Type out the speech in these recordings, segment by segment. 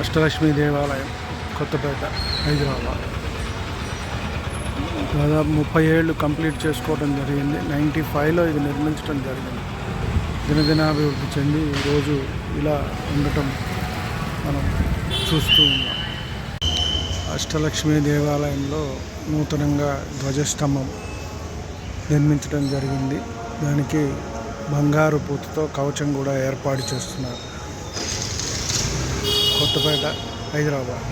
అష్టలక్ష్మి దేవాలయం కొత్తపేట హైదరాబాద్. దాదాపు ముప్పై ఏళ్ళు కంప్లీట్ చేసుకోవడం జరిగింది. నైంటీ ఫైవ్లో ఇది నిర్మించడం జరిగింది. దినదినాభివృద్ధి చెంది ఈరోజు ఇలా ఉండటం మనం చూస్తూ ఉన్నాం. అష్టలక్ష్మి దేవాలయంలో నూతనంగా ధ్వజస్తంభం నిర్మించడం జరిగింది. దానికి బంగారు పూతతో కవచం కూడా ఏర్పాటు చేస్తున్నారు. కొత్తపేట హైదరాబాద్.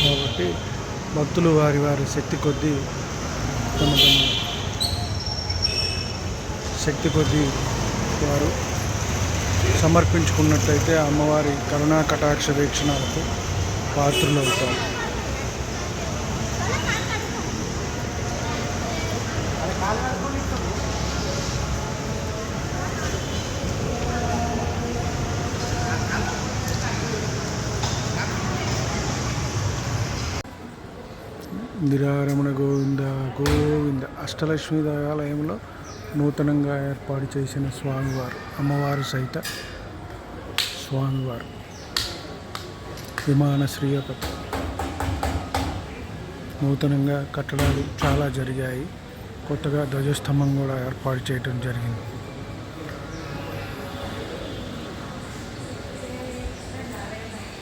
కాబట్టి భక్తులు వారి వారి శక్తి కొద్దీ తమ తమ శక్తి కొద్దీ వారు సమర్పించుకున్నట్లయితే అమ్మవారి కరుణా కటాక్ష వీక్షణాలకు పాత్రులవుతారు. ఇందిరారమణ గోవింద గోవింద. అష్టలక్ష్మి దేవాలయంలో నూతనంగా ఏర్పాటు చేసిన స్వామివారు అమ్మవారు సహిత స్వామివారు. విమానశ్రీ యొక్క నూతనంగా కట్టడాలు చాలా జరిగాయి. కొత్తగా ధ్వజస్తంభం కూడా ఏర్పాటు చేయడం జరిగింది.